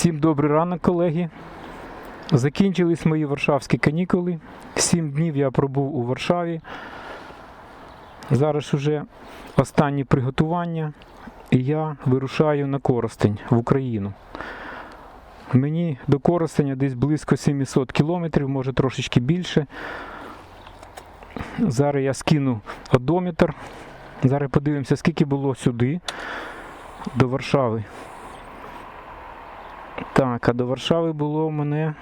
Всім добрий ранок, колеги. Закінчились мої варшавські канікули. Сім днів я пробув у Варшаві. Зараз уже останні приготування, і я вирушаю на Коростень в Україну. Мені до Коростеня десь близько 700 кілометрів, може трошечки більше. Зараз я скину одометр. Зараз подивимося, скільки було сюди, до Варшави. Так, а до Варшави було у мене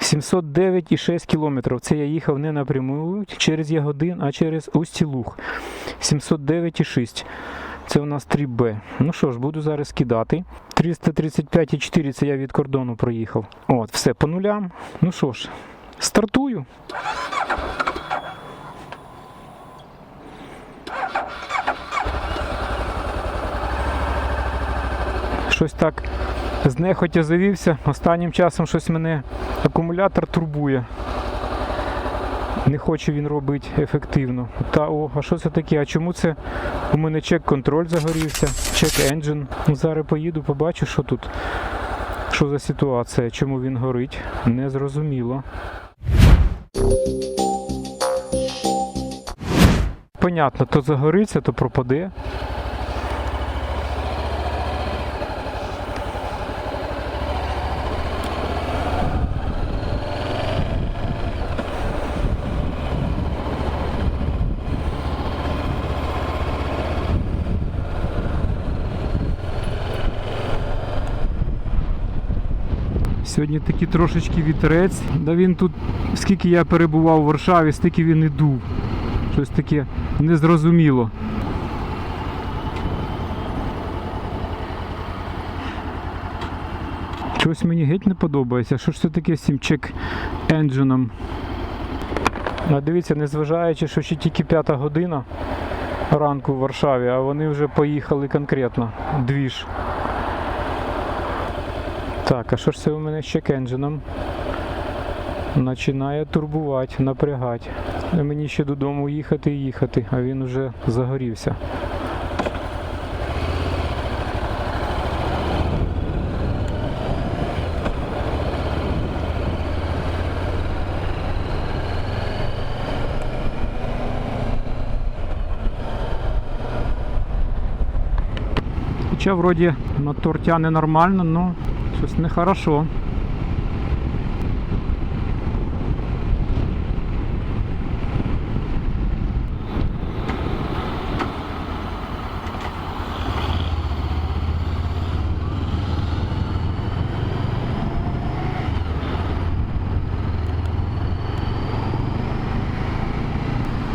709,6 кілометрів. Це я їхав не напряму через Ягодин, а через Устілух. 709,6. Це у нас 3Б. Ну що ж, буду зараз кидати. 335,4 це я від кордону проїхав. От, все по нулям. Ну що ж, стартую. Щось так знехотя завівся. Останнім часом щось мене акумулятор турбує. Не хоче він робити ефективно. Та о, а що це таке? А чому це у мене чек-контроль загорівся? Чек енджин. Ну, Зараз поїду, побачу, що тут. Що за ситуація? Чому він горить? Незрозуміло. Понятно, то загориться, то пропаде. Сьогодні такий трошечки вітерець. Да він тут, скільки я перебував у Варшаві, стільки він і дув. Щось таке незрозуміло. Щось мені геть не подобається. Що ж це таке з цим чек енджином? А дивіться, незважаючи, що ще тільки п'ята година ранку в Варшаві, а вони вже поїхали конкретно. Двіж. Так, а що ж це у мене з чек-енджином? Починає турбувати, напрягати. Мені ще додому їхати і їхати, а він уже загорівся. Хоча вроді мотор тяне нормально, но щось нехорошо.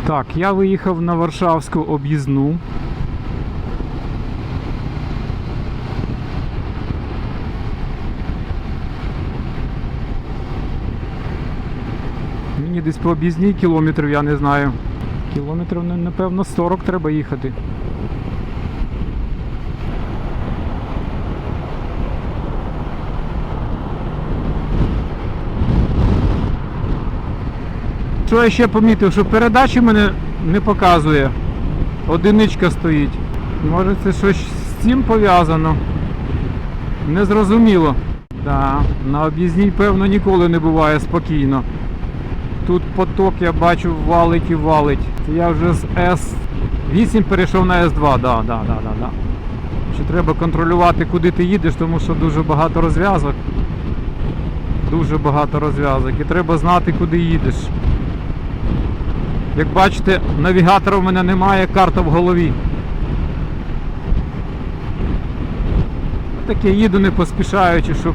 Так, я виїхав на Варшавську об'їзну. Мені десь по об'їзній кілометрів, я не знаю. Кілометрів, ну, напевно, 40 треба їхати. Що я ще помітив, що передачі мене не показує. Одиничка стоїть. Може це щось з цим пов'язано. Незрозуміло. Да, на об'їзній, певно, ніколи не буває спокійно. Тут поток, я бачу, валить і валить. Я вже з С8 перейшов на С2, да, да, да, да, да. Ще треба контролювати, куди ти їдеш, тому що дуже багато розв'язок. Дуже багато розв'язок. І треба знати, куди їдеш. Як бачите, навігатора в мене немає, карта в голові. Таке їду не поспішаючи, щоб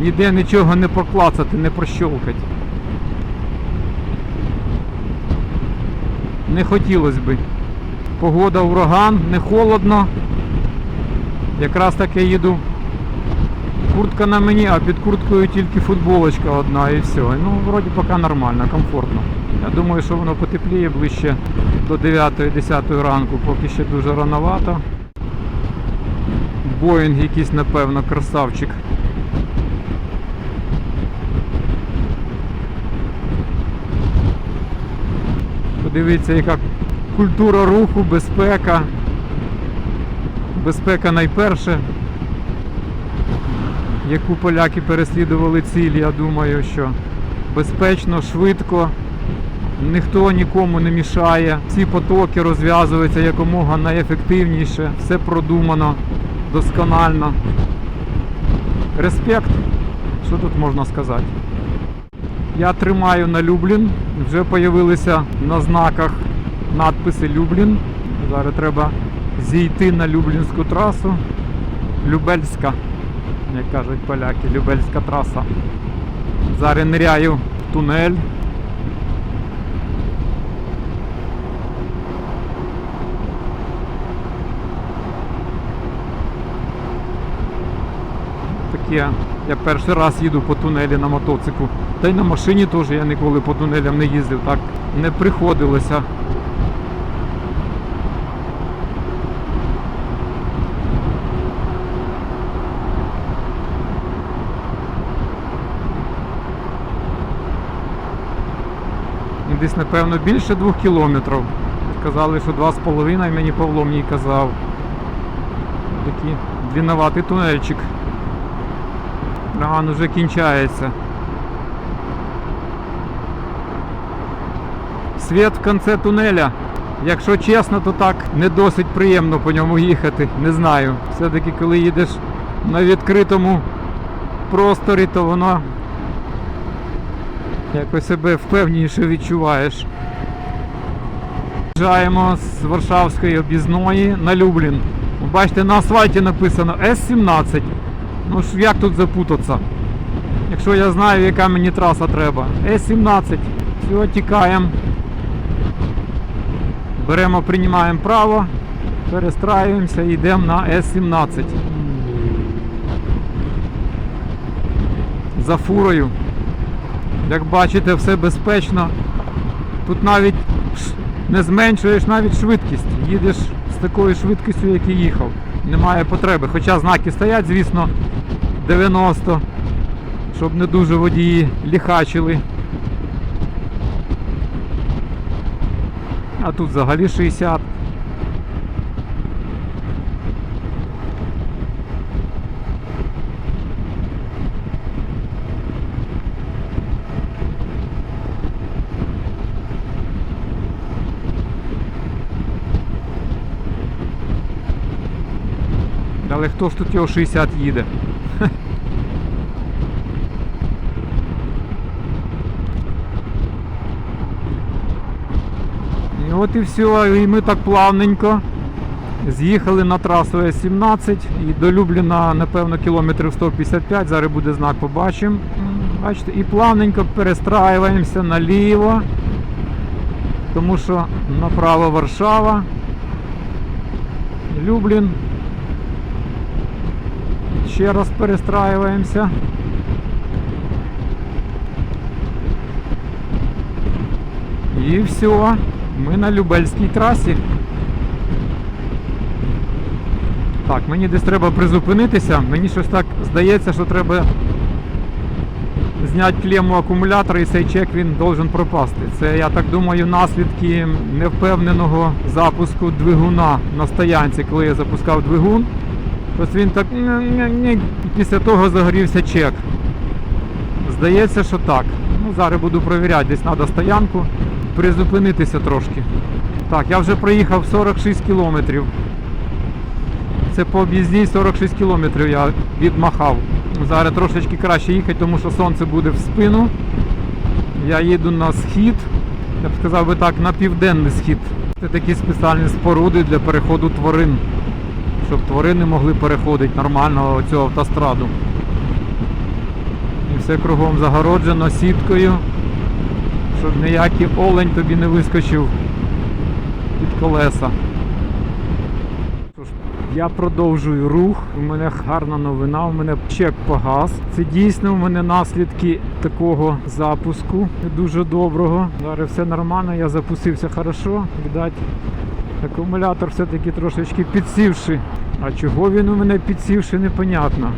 ніде нічого не проклацати, не прощолкати. Не хотілося би. Погода ураган, не холодно. Якраз так я їду. Куртка на мені, а під курткою тільки футболочка одна і все. Ну, вроді поки нормально, комфортно. Я думаю, що воно потепліє ближче до 9-10 ранку, поки ще дуже рановато. Боїнг якийсь, напевно, красавчик. Подивіться, яка культура руху, безпека. Безпека найперше. яку поляки переслідували ціль, я думаю, що безпечно, швидко, ніхто нікому не мішає. Ці потоки розв'язуються якомога найефективніше, все продумано, досконально. Респект, що тут можна сказати. Я тримаю на Люблін. Вже з'явилися на знаках надписи Люблін. Зараз треба зійти на Люблінську трасу. Любельська, як кажуть поляки, Любельська траса. Зараз ниряю в тунель. Таке, я перший раз їду по тунелі на мотоциклу. Та й на машині теж я ніколи по тунелям не їздив, так не приходилося. Десь, напевно, більше двох кілометрів. Казали, що два з половиною, мені Павло мені казав. Такий длинноватий тунельчик. Драган уже кінчається. Світ в кінці тунеля. Якщо чесно, то так не досить приємно по ньому їхати. Не знаю. Все-таки коли їдеш на відкритому просторі, то воно якось себе впевніше відчуваєш. Їжджаємо з Варшавської об'їзної на Люблін. Бачите, на асфальті написано С-17. Ну ж як тут запутатися? Якщо я знаю, яка мені траса треба. С-17. Все, тікаємо. Беремо, приймаємо право, перестраюємося і йдемо на С-17. За фурою. Як бачите, все безпечно. Тут навіть не зменшуєш навіть швидкість. Їдеш з такою швидкістю, як і їхав. Немає потреби. Хоча знаки стоять, звісно, 90, щоб не дуже водії ліхачили. А тут взагалі 60. Але хто ж тут його 60 їде? І от і все, і ми так плавненько з'їхали на трасу С-17 і до Любліна, напевно, кілометрів 155, зараз буде знак, побачимо. Бачите, і плавненько перестраюємося наліво, тому що направо Варшава, Люблін. Ще раз перестраюємося. І все, ми на Любельській трасі. Так, мені десь треба призупинитися. Мені щось так здається, що треба зняти клему акумулятора і цей чек він должен пропасти. Це, я так думаю, наслідки невпевненого запуску двигуна на стоянці, коли я запускав двигун. Ось він так після того загорівся чек. Здається, що так. Ну, зараз буду перевіряти, десь треба стоянку, призупинитися трошки. Так, я вже проїхав 46 кілометрів. Це по об'їзній 46 кілометрів я відмахав. Зараз трошечки краще їхати, тому що сонце буде в спину. Я їду на схід, я б сказав би так, на південний схід. Це такі спеціальні споруди для переходу тварин щоб тварини могли переходити нормально цю автостраду. І все кругом загороджено сіткою, щоб ніякий олень тобі не вискочив під колеса. Я продовжую рух. У мене гарна новина, у мене чек погас. Це дійсно у мене наслідки такого запуску дуже доброго. Зараз все нормально, я запустився хорошо. Видать, Акумулятор все-таки трошечки підсівши. А чого він у мене підсівши, непонятно.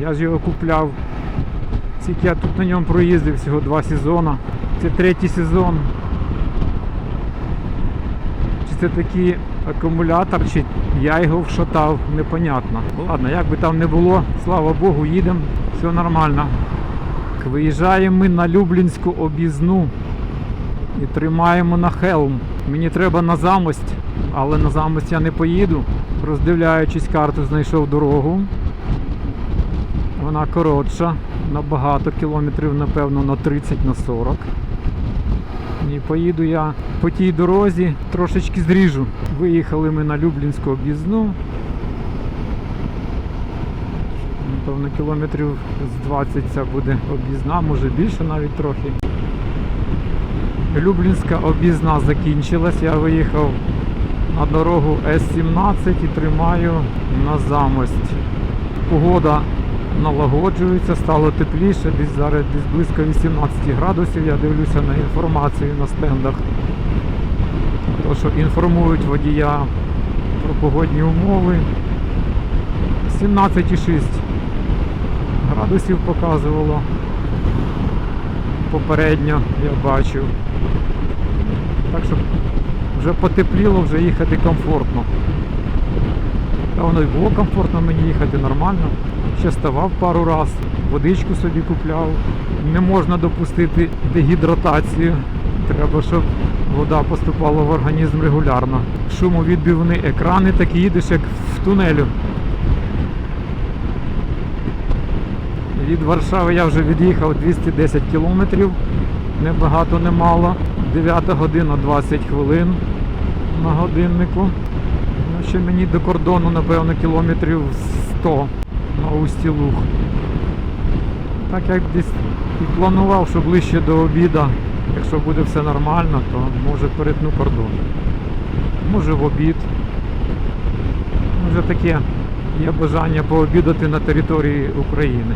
Я ж його купляв. Тільки я тут на ньому проїздив всього два сезони. Це третій сезон. Чи це такі акумулятор, чи я його вшатав, непонятно. Ладно, як би там не було, слава Богу, їдемо, все нормально. Виїжджаємо ми на Люблінську об'їзну і тримаємо на хелм. Мені треба на замость, але на замость я не поїду. Роздивляючись карту, знайшов дорогу. Вона коротша, набагато кілометрів, напевно, на 30 на 40. І поїду я по тій дорозі, трошечки зріжу. Виїхали ми на Люблінську об'їзну. Напевно, кілометрів з 20 це буде об'їзна, може більше навіть трохи. Люблінська об'їзна закінчилась, я виїхав на дорогу С-17 і тримаю на замость. Погода налагоджується, стало тепліше, десь зараз десь близько 18 градусів. Я дивлюся на інформацію на стендах. То, що інформують водія про погодні умови. 17,6 градусів показувало. Попередньо я бачив. Так що вже потепліло, вже їхати комфортно. Та воно і було комфортно мені їхати нормально. Ще ставав пару раз, водичку собі купляв. Не можна допустити дегідратацію. Треба, щоб вода поступала в організм регулярно. Шумовідбивні екрани, так і їдеш як в тунелю. Від Варшави я вже від'їхав 210 кілометрів, небагато не мало. 9 година 20 хвилин на годиннику. Ну, ще мені до кордону, напевно, кілометрів 100 на усті луг. Так як десь і планував, що ближче до обіда, якщо буде все нормально, то може перетну кордон. Може в обід. Може таке є бажання пообідати на території України.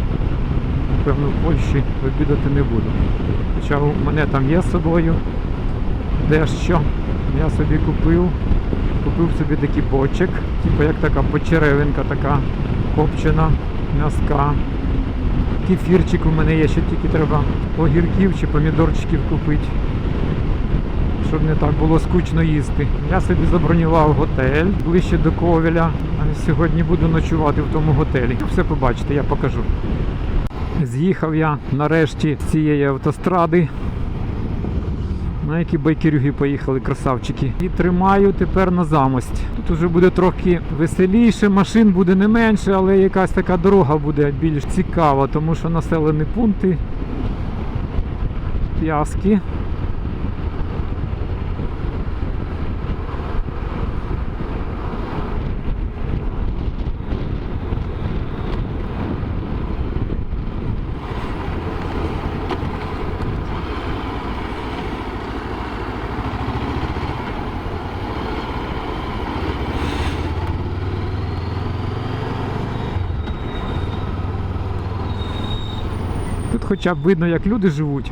Напевно, в Польщі обідати не буду. Хоча у мене там є з собою дещо. Я собі купив. Купив собі такий бочок, типу як така почеревинка така копчена, м'яска. Кефірчик у мене є, ще тільки треба огірків чи помідорчиків купити. Щоб не так було скучно їсти. Я собі забронював готель ближче до Ковеля. Сьогодні буду ночувати в тому готелі. Все побачите, я покажу. З'їхав я нарешті з цієї автостради. На які байкерюги поїхали красавчики. І тримаю тепер на замость. Тут вже буде трохи веселіше, машин буде не менше, але якась така дорога буде більш цікава, тому що населені пункти, п'яски. Тут хоча б видно, як люди живуть.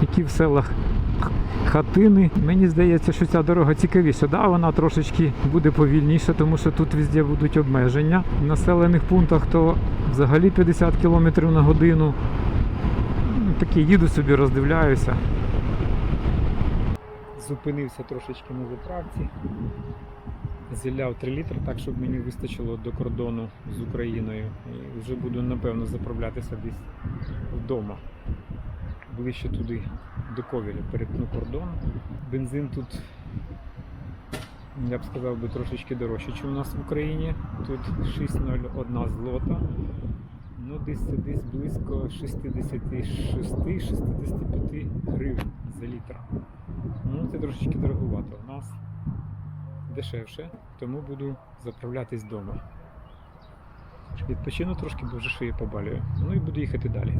Які в селах хатини. Мені здається, що ця дорога цікавіша. Да, вона трошечки буде повільніша, тому що тут везде будуть обмеження. В населених пунктах то взагалі 50 км на годину. Ну, Такі їду собі, роздивляюся. Зупинився трошечки на заправці. Зіляв 3 літри так, щоб мені вистачило до кордону з Україною. І вже буду, напевно, заправлятися десь вдома. Ближче туди до Ковеля, перетну кордон. Бензин тут, я б сказав би, трошечки дорожче, ніж у нас в Україні. Тут 6,01 злота. Ну, десь десь близько 66-65 гривень за літр. Ну, це трошечки дороговато. У нас дешевше, тому буду заправлятись вдома. Відпочину трошки, бо вже шиє побалює. Ну і буду їхати далі.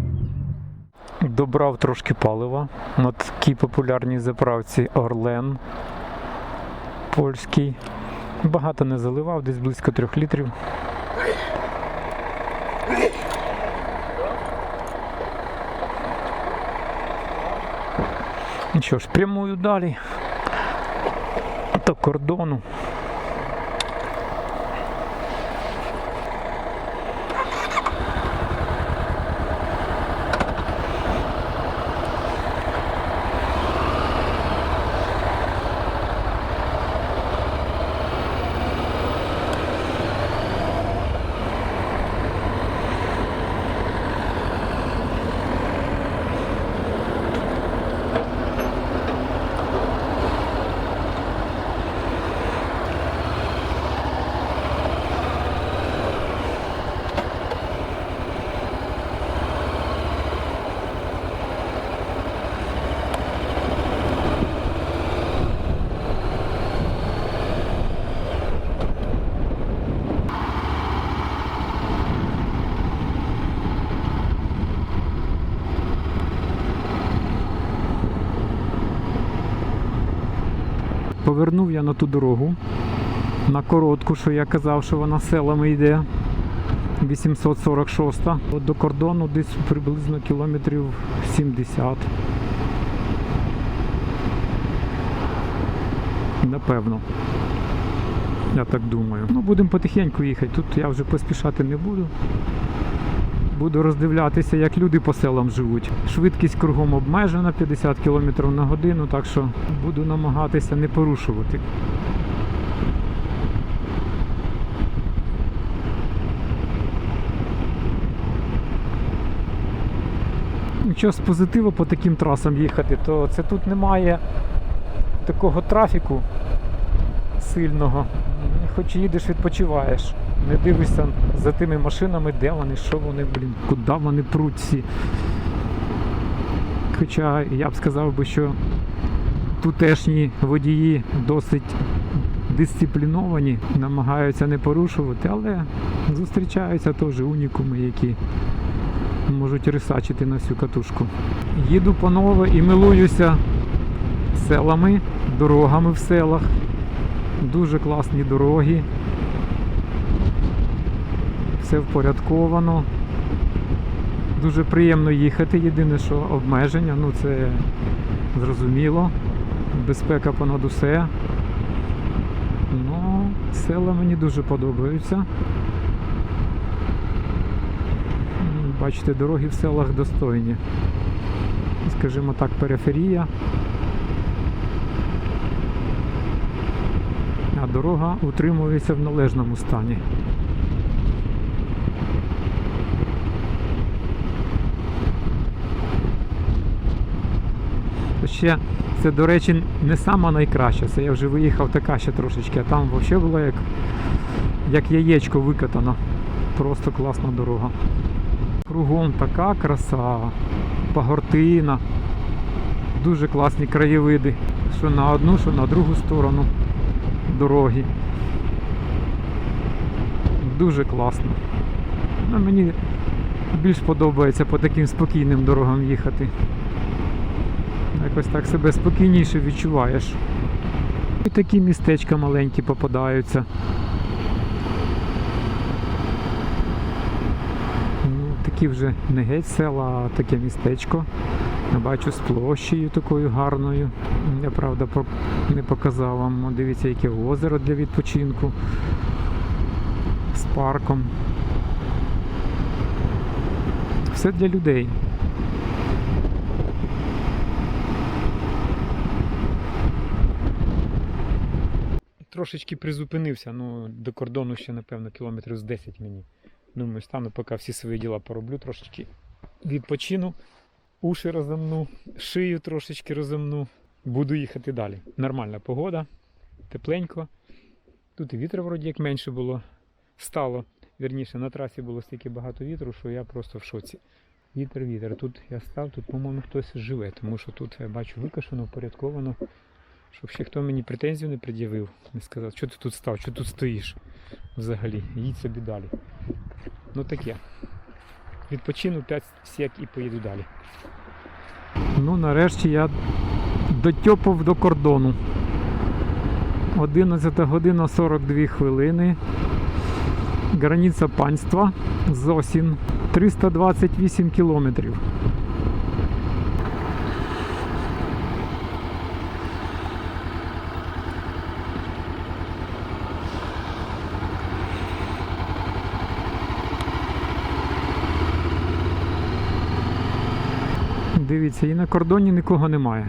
Добрав трошки палива на такій популярній заправці Орлен польський. Багато не заливав, десь близько трьох літрів. Ну що ж, прямую далі до кордону. Повернув я на ту дорогу, на коротку, що я казав, що вона селами йде. 846. От до кордону десь приблизно кілометрів 70. Напевно. Я так думаю. Ну, будемо потихеньку їхати. Тут я вже поспішати не буду. Буду роздивлятися, як люди по селам живуть. Швидкість кругом обмежена 50 км на годину, так що буду намагатися не порушувати. Якщо з позитиву по таким трасам їхати, то це тут немає такого трафіку сильного. Хоч їдеш, відпочиваєш. Не дивишся за тими машинами, де вони, що вони, блін, куди вони пруть всі. Хоча я б сказав би, що тутешні водії досить дисципліновані, намагаються не порушувати, але зустрічаються теж унікуми, які можуть рисачити на всю катушку. Їду панове і милуюся селами, дорогами в селах. Дуже класні дороги. Все впорядковано. Дуже приємно їхати. Єдине, що обмеження, ну це зрозуміло. Безпека понад усе. Ну, села мені дуже подобаються. Бачите, дороги в селах достойні. Скажімо так, периферія. а дорога утримується в належному стані. Ще це, до речі, не сама найкраща. Це я вже виїхав така ще трошечки, а там взагалі було як, як яєчко викатано. Просто класна дорога. Кругом така краса, пагортина, дуже класні краєвиди, що на одну, що на другу сторону дороги. Дуже класно. Ну, мені більш подобається по таким спокійним дорогам їхати. Якось так себе спокійніше відчуваєш. І такі містечка маленькі попадаються. Ну, такі вже не геть села, а таке містечко. Я бачу з площею такою гарною. Я правда не показав вам. Дивіться, яке озеро для відпочинку з парком. Все для людей. Трошечки призупинився, ну до кордону ще, напевно, кілометрів з 10 мені. Думаю, стану, поки всі свої діла пороблю, трошечки відпочину уші розомну, шию трошечки розомну. Буду їхати далі. Нормальна погода, тепленько. Тут і вітру вроді як менше було. Стало. Вірніше, на трасі було стільки багато вітру, що я просто в шоці. Вітер, вітер. Тут я став, тут, по-моєму, хтось живе, тому що тут я бачу викашено, впорядковано. Щоб ще хто мені претензію не пред'явив, не сказав, що ти тут став, що тут стоїш взагалі. Їдь собі далі. Ну таке. Відпочину 5 сек і поїду далі. Ну, нарешті я дотьопав до кордону. 11 година 42 хвилини. Границя панства Зосін. 328 кілометрів. Дивіться, і на кордоні нікого немає.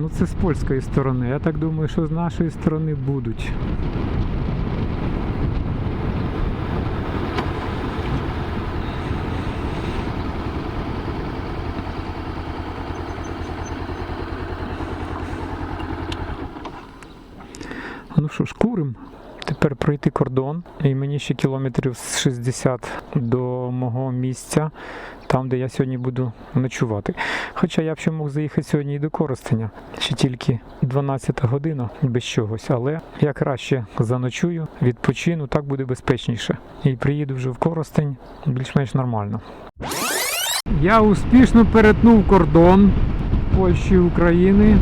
Ну це з польської сторони. Я так думаю, що з нашої сторони будуть. Ну що ж, курим. Тепер пройти кордон, і мені ще кілометрів з 60 до мого місця, там, де я сьогодні буду ночувати. Хоча я б ще мог заїхати сьогодні і до Коростеня, ще тільки 12 година без чогось, але я краще заночую, відпочину, так буде безпечніше. І приїду вже в Коростень більш-менш нормально. Я успішно перетнув кордон Польщі України.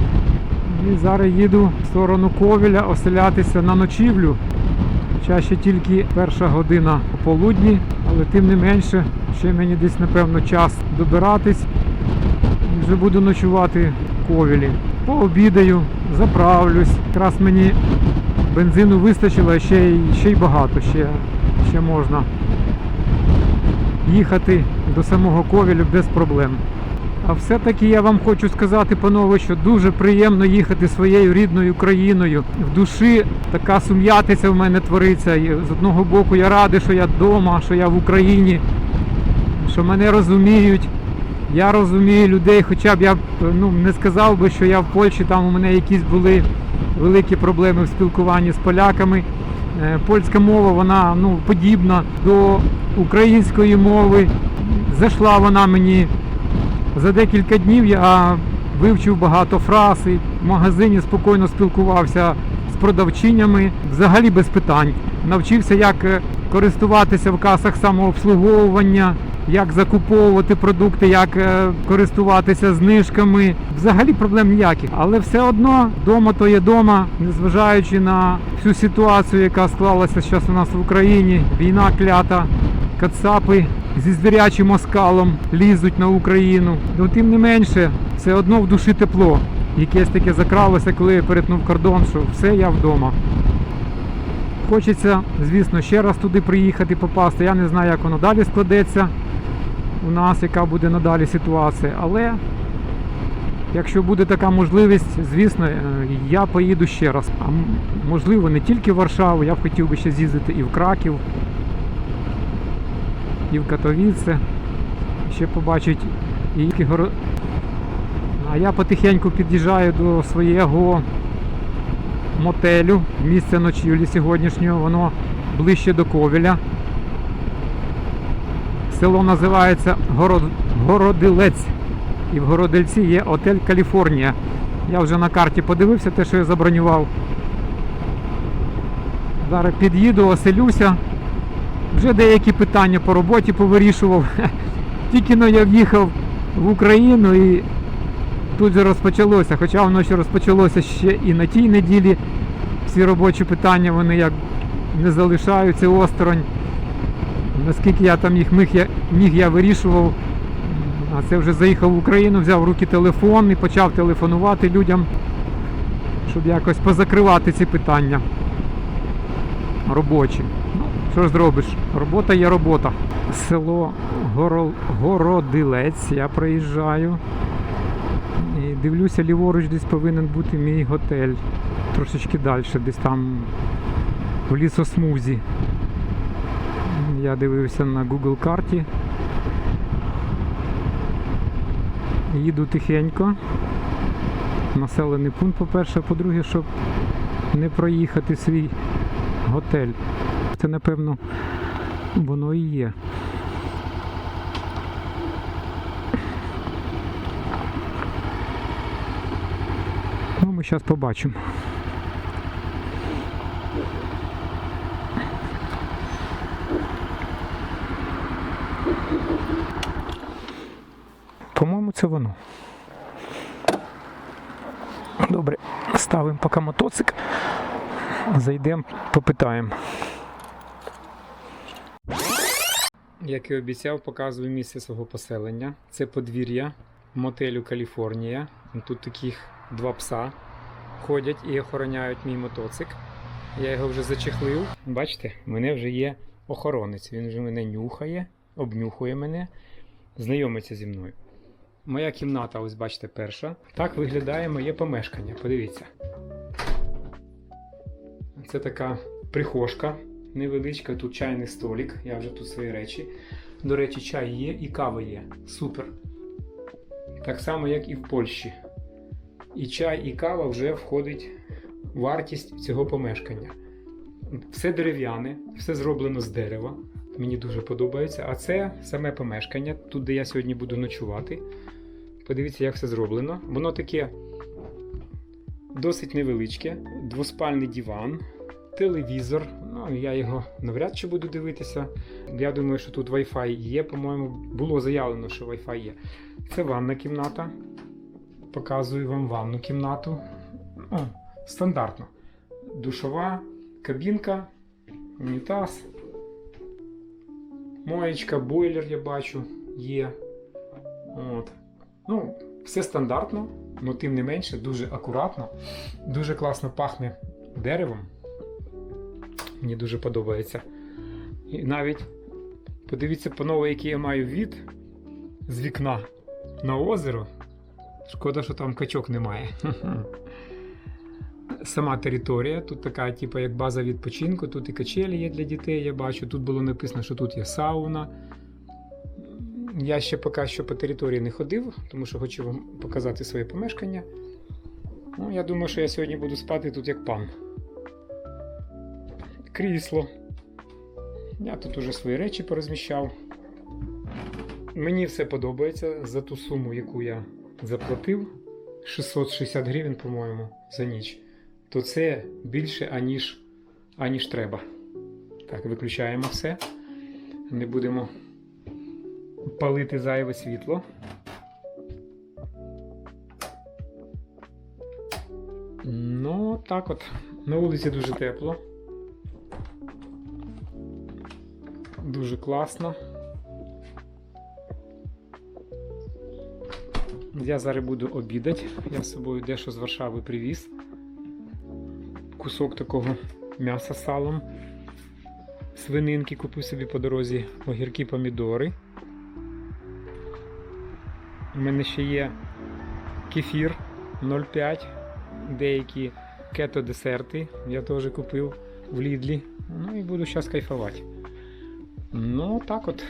І зараз їду в сторону Ковеля оселятися на ночівлю. Чаще тільки перша година пополудні, але тим не менше, ще мені десь напевно час добиратись. Вже буду ночувати в Ковелі. Пообідаю, заправлюсь. Якраз мені бензину вистачило, ще й, ще й багато, ще, ще можна їхати до самого Ковеля без проблем. А все-таки я вам хочу сказати, панове, що дуже приємно їхати своєю рідною країною. В душі така сум'ятиця в мене твориться. І з одного боку я радий, що я вдома, що я в Україні, що мене розуміють. Я розумію людей, хоча б я ну, не сказав би, що я в Польщі, там у мене якісь були великі проблеми в спілкуванні з поляками. Е, Польська мова, вона ну, подібна до української мови. Зайшла вона мені за декілька днів я вивчив багато фраз і в магазині спокійно спілкувався з продавчинями, взагалі без питань. Навчився, як е, користуватися в касах самообслуговування, як закуповувати продукти, як е, користуватися знижками. Взагалі проблем ніяких. Але все одно дома то є дома, незважаючи на всю ситуацію, яка склалася зараз у нас в Україні, війна клята, кацапи зі звірячим оскалом лізуть на Україну. Ну, тим не менше, все одно в душі тепло. Якесь таке закралося, коли я перетнув кордон, що все я вдома. Хочеться, звісно, ще раз туди приїхати, попасти. Я не знаю, як воно далі складеться у нас, яка буде надалі ситуація. Але якщо буде така можливість, звісно, е, я поїду ще раз. А можливо, не тільки в Варшаву, я б хотів би ще з'їздити і в Краків, і в Катовіце. Ще побачить і Кігоро- А я потихеньку під'їжджаю до свого мотелю, місця ночівлі сьогоднішнього, воно ближче до Ковеля. Село називається Город... Городилець. І в Городильці є отель Каліфорнія. Я вже на карті подивився те, що я забронював. Зараз під'їду, оселюся. Вже деякі питання по роботі повирішував. Тільки но я в'їхав в Україну і тут же розпочалося, хоча воно ще розпочалося ще і на тій неділі. Всі робочі питання вони як не залишаються осторонь. Наскільки я там їх міг, я, міг я вирішував. А це вже заїхав в Україну, взяв в руки телефон і почав телефонувати людям, щоб якось позакривати ці питання робочі. Що ж зробиш? Робота є робота. Село Горо... Городилець, я проїжджаю. І дивлюся, ліворуч десь повинен бути мій готель. Трошечки далі, десь там в лісосмузі. Я дивився на Google карті. Їду тихенько. Населений пункт, по-перше, по-друге, щоб не проїхати свій готель. Це, напевно, воно і є. Ну, ми зараз побачимо. По-моєму, це воно. Добре, ставимо поки мотоцик. Зайдемо, попитаємо. Як і обіцяв, показую місце свого поселення. Це подвір'я мотелю Каліфорнія. Тут таких два пса ходять і охороняють мій мотоцик. Я його вже зачехлив. Бачите, в мене вже є охоронець. Він вже мене нюхає, обнюхує мене, знайомиться зі мною. Моя кімната, ось бачите, перша. Так виглядає моє помешкання. Подивіться. Це така прихожка невеличка, тут чайний столик. Я вже тут свої речі. До речі, чай є і кава є. Супер. Так само, як і в Польщі. І чай, і кава вже входить в вартість цього помешкання. Все дерев'яне, все зроблено з дерева. Мені дуже подобається. А це саме помешкання, тут, де я сьогодні буду ночувати. Подивіться, як все зроблено. Воно таке досить невеличке, двоспальний диван, телевізор. Ну, я його навряд чи буду дивитися. Я думаю, що тут Wi-Fi є. По-моєму, було заявлено, що Wi-Fi є. Це ванна кімната. Показую вам ванну кімнату. Ну, стандартно. Душова, кабінка, унітаз, моєчка, бойлер я бачу, є. От. Ну, все стандартно, але тим не менше, дуже акуратно, дуже класно пахне деревом. Мені дуже подобається. І навіть подивіться, панове, який я маю від з вікна на озеро. Шкода, що там качок немає. Сама територія, тут така, типу, як база відпочинку, тут і качелі є для дітей, я бачу. Тут було написано, що тут є сауна. Я ще поки що по території не ходив, тому що хочу вам показати своє помешкання. Ну, я думаю, що я сьогодні буду спати тут як пан. Крісло. Я тут уже свої речі порозміщав. Мені все подобається за ту суму, яку я заплатив 660 гривень, по-моєму, за ніч. То це більше, аніж, аніж треба. Так, виключаємо все. Не будемо палити зайве світло. Ну, так от. На вулиці дуже тепло. Дуже класно. Я зараз буду обідати. Я з собою дещо з Варшави привіз. Кусок такого м'яса салом. Свининки купив собі по дорозі, огірки, помідори. У мене ще є кефір 0,5, деякі кето-десерти. Я теж купив в Лідлі. Ну і буду зараз кайфувати. Ну, так от.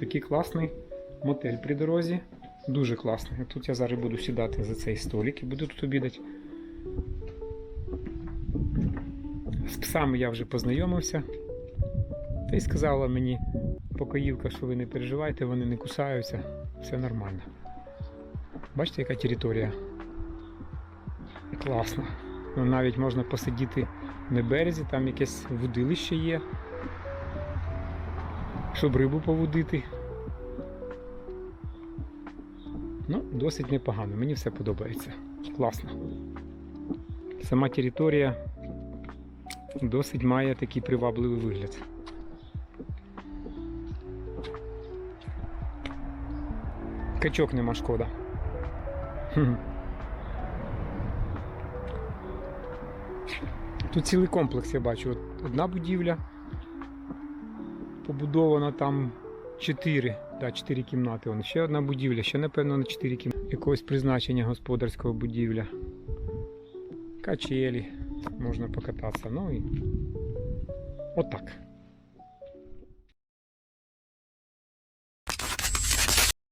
Такий класний мотель при дорозі. Дуже класний. Тут я зараз буду сідати за цей столик і буду тут обідати. З псами я вже познайомився. Та й сказала мені покоївка, що ви не переживайте, вони не кусаються, все нормально. Бачите, яка територія? Класно. Ну, навіть можна посидіти на березі, там якесь водилище є, щоб рибу повудити. Ну, досить непогано, мені все подобається. Класно. Сама територія досить має такий привабливий вигляд. Качок нема шкода. Тут цілий комплекс я бачу. Одна будівля побудована там 4, да, 4 кімнати. Вон. Ще одна будівля, ще напевно на 4 кімнати. Якогось призначення господарського будівля. Качелі, можна покататися. Ну і отак.